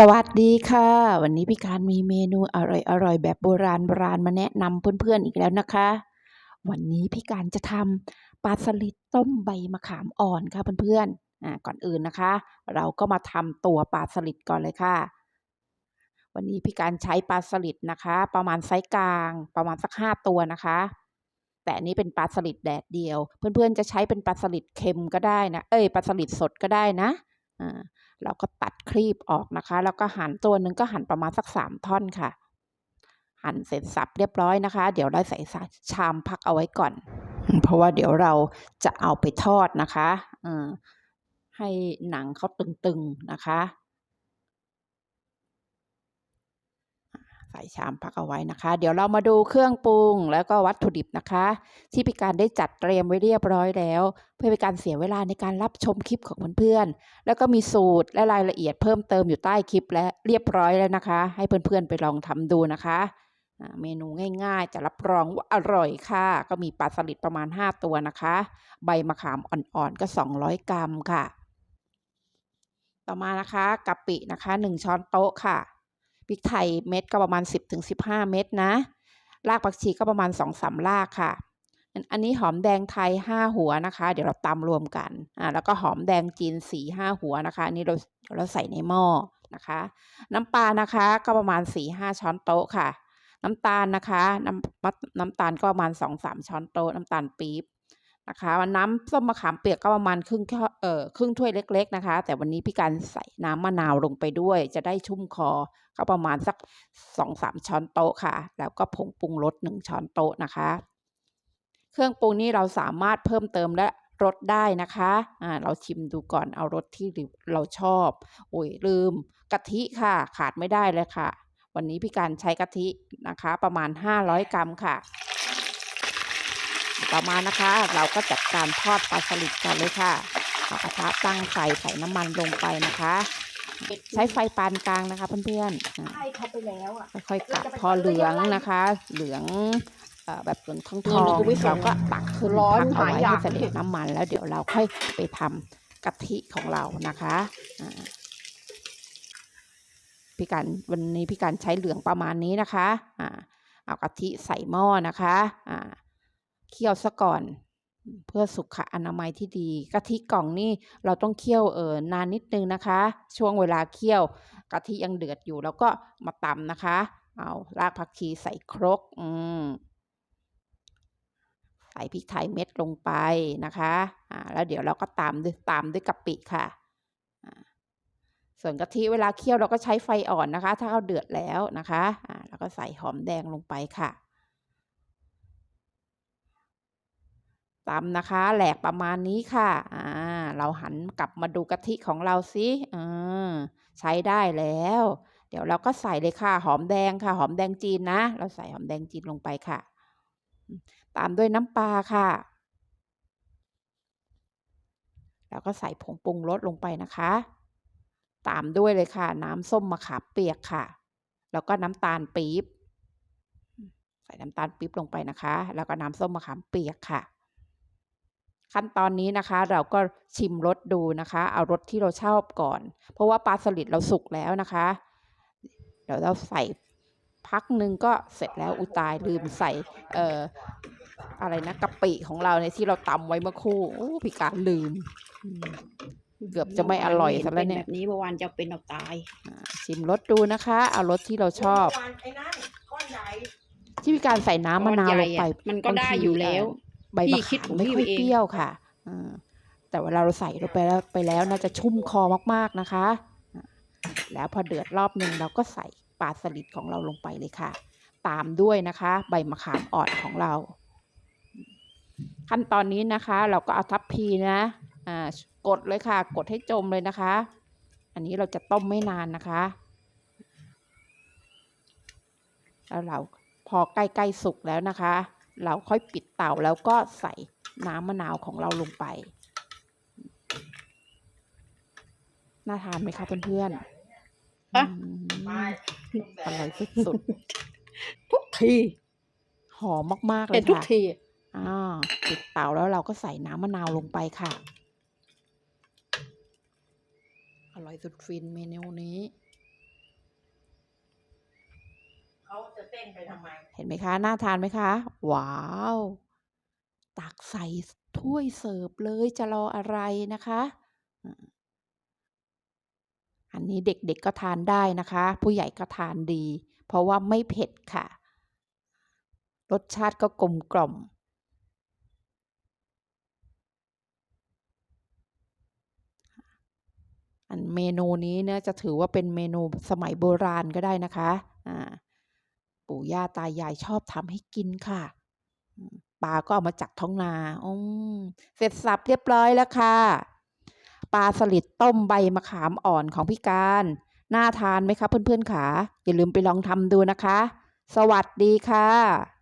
สวัสดีค่ะ วันนี้พี่การมีเมนูอร่อยๆแบบโบราณโบราณมาแนะนำเพื่อนๆอีกแล้วนะคะ วันนี้พี่การจะทำปลาสลิดต้มใบมะขามอ่อนค่ะเพื่อนๆอ่าก่อนอื่นนะคะ เราก็มาทำตัวปลาสลิดก่อนเลยค่ะ วันนี้พี่การใช้ปลาสลิดนะคะ ประมาณไซส์กลางประมาณสักห้าตัวนะคะ แต่อันนี้เป็นปลาสลิดแดดเดียว เพื่อนๆจะใช้เป็นปลาสลิดเค็มก็ได้นะ เอ้ยปลาสลิดสดก็ได้นะ เราก็ตัดครีบออกนะคะ แล้วก็หั่นตัวหนึ่งก็หั่นประมาณสักสามท่อนค่ะ หั่นเสร็จสับเรียบร้อยนะคะ เดี๋ยวเราใส่ชามพักเอาไว้ก่อน เพราะว่าเดี๋ยวเราจะเอาไปทอดนะคะให้หนังเขาตึงๆนะคะ ใส่ชามพักเอาไว้นะคะ เดี๋ยวเรามาดูเครื่องปรุงแล้วก็วัตถุดิบนะคะ ที่พี่การได้จัดเตรียมไว้เรียบร้อยแล้ว เพื่อเป็นการเสียเวลาในการรับชมคลิปของเพื่อนๆแล้วก็มีสูตรและรายละเอียดเพิ่มเติมอยู่ใต้คลิปและเรียบร้อยแล้วนะคะ ให้เพื่อนๆไปลองทำดูนะคะเมนูง่ายๆ จะรับรองว่าอร่อยค่ะ ก็มีปลาสลิดประมาณ 5 ตัวนะคะ ใบมะขามอ่อนๆก็ 200 กรัมค่ะ ต่อมานะคะกะปินะคะ 1 ช้อนโต๊ะค่ะ พริกไทยเม็ดก็ประมาณ 10-15 เม็ดนะ รากผักชีก็ประมาณ 2-3 รากค่ะ อันนี้หอมแดงไทย 5 หัวนะคะ เดี๋ยวเราตำรวมกันอ่าแล้วก็หอมแดงจีน4-5หัวนะคะ อันนี้เราเราใส่ในหม้อนะคะ น้ำปลานะคะก็ประมาณ 4-5 ช้อนโต๊ะค่ะน้ำตาลนะคะ น้ำน้ำตาลก็ประมาณ2-3ช้อนโต๊ะน้ำตาลปี๊บ นะคะน้ำส้มมะขามเปียกก็ประมาณครึ่งเอ่อครึ่งถ้วยเล็ก ๆนะคะ แต่วันนี้พี่การใส่น้ำมะนาวลงไปด้วย จะได้ชุ่มคอก็ประมาณสักสองสามช้อนโต๊ะค่ะ แล้วก็ผงปรุงรสหนึ่งช้อนโต๊ะนะคะ เครื่องปรุงนี้เราสามารถเพิ่มเติมและรสได้นะคะอ่าเราชิมดูก่อนเอารสที่เราชอบโอ้ยลืมกะทิค่ะ ขาดไม่ได้เลยค่ะ วันนี้พี่การใช้กะทินะคะ ประมาณ 500 กรัมค่ะ ต่อมานะคะ เราก็จัดการทอดปลาสลิดก่อนเลยค่ะเอากระทะตั้งไฟใส่น้ำมันลงไปนะคะ ใช้ไฟปานกลางนะคะเพื่อนๆใช่เขาไปแล้วอะค่อยๆกัดพอเหลืองนะคะ เหลืองแบบเหลืองทองทองเราก็ตักขึ้นพักเอาไว้ให้เสด็จน้ำมัน แล้วเดี๋ยวเราค่อยไปทำกะทิของเรานะคะพี่การวันนี้พี่การใช้เหลืองประมาณนี้นะคะเอากะทิใส่หม้อนะคะ เคี่ยวซะก่อน เพื่อสุขอนามัยที่ดี กะทิกล่องนี่เราต้องเคี่ยวเออนานนิดนึงนะคะ ช่วงเวลาเคี่ยว กะทิยังเดือดอยู่แล้วก็มาตำนะคะ เอารากผักชีใส่ครกอืมใส่พริกไทยเม็ดลงไปนะคะอ่าแล้วเดี๋ยวเราก็ตามด้วยตามด้วยกะปิค่ะส่วนกะทิเวลาเคี่ยวเราก็ใช้ไฟอ่อนนะคะ ถ้าเขาเดือดแล้วนะคะอ่าแล้วก็ใส่หอมแดงลงไปค่ะ ตำนะคะ แหลกประมาณนี้ค่ะอ่าเราหันกลับมาดูกะทิของเราสิอ่าใช้ได้แล้ว เดี๋ยวเราก็ใส่เลยค่ะ หอมแดงค่ะ หอมแดงจีนนะ เราใส่หอมแดงจีนลงไปค่ะ ตามด้วยน้ำปลาค่ะ แล้วก็ใส่ผงปรุงรสลงไปนะคะ ตามด้วยเลยค่ะ น้ำส้มมะขามเปียกค่ะ แล้วก็น้ำตาลปี๊บใส่น้ำตาลปี๊บลงไปนะคะ แล้วก็น้ำส้มมะขามเปียกค่ะ ขั้นตอนนี้นะคะ เราก็ชิมรสดูนะคะ เอารสที่เราชอบก่อน เพราะว่าปลาสลิดเราสุกแล้วนะคะ เดี๋ยวเราใส่พักหนึ่งก็เสร็จแล้วอุตายลืมใส่เอ่ออะไรนะกะปิของเราในที่เราตำไว้เมื่อคู่โอ้พี่การลืม เกือบจะไม่อร่อยซะแล้วเนี่ยแบบนี้เมื่อวานจะเป็นเอาตายชิมรสดูนะคะ เอารสที่เราชอบที่พี่การใส่น้ำมะนาวลงไปมันก็ได้อยู่แล้ว ใบมะขามไม่ค่อยเปรี้ยวค่ะแต่เวลาเราใส่ลงไปแล้วไปแล้วน่าจะชุ่มคอมากๆนะคะ แล้วพอเดือดรอบหนึ่งเราก็ใส่ปลาสลิดของเราลงไปเลยค่ะ ตามด้วยนะคะ ใบมะขามอ่อนของเรา ขั้นตอนนี้นะคะ เราก็เอาทัพพีนะกดเลยค่ะ กดให้จมเลยนะคะ อันนี้เราจะต้มไม่นานนะคะ แล้วเราพอใกล้ๆสุกแล้วนะคะ เราค่อยปิดเตาแล้วก็ใส่น้ำมะนาวของเราลงไป น่าทานไหมคะเพื่อนๆอร่อยสุดๆ ทุกที หอมมาก ๆ เลยค่ะทุกทีอ่าปิดเตาแล้วเราก็ใส่น้ำมะนาวลงไปค่ะ อร่อยสุดฟินเมนูนี้ ต้นไปทำไม เห็นไหมคะน่าทานไหมคะ ว้าว ตักใส่ถ้วยเสิร์ฟเลยจะรออะไรนะคะ อันนี้เด็กๆก็ทานได้นะคะ ผู้ใหญ่ก็ทานดี เพราะว่าไม่เผ็ดค่ะ รสชาติก็กลมกล่อมอันเมนูนี้เนี่ยจะถือว่าเป็นเมนูสมัยโบราณก็ได้นะคะ อ่า ปู่ย่าตายายชอบทำให้กินค่ะปลาก็เอามาจากท้องนาอืมเสร็จสับเรียบร้อยแล้วค่ะ ปลาสลิดต้มใบมะขามอ่อนของพี่การ น่าทานไหมคะเพื่อนๆขาอย่าลืมไปลองทำดูนะคะ สวัสดีค่ะ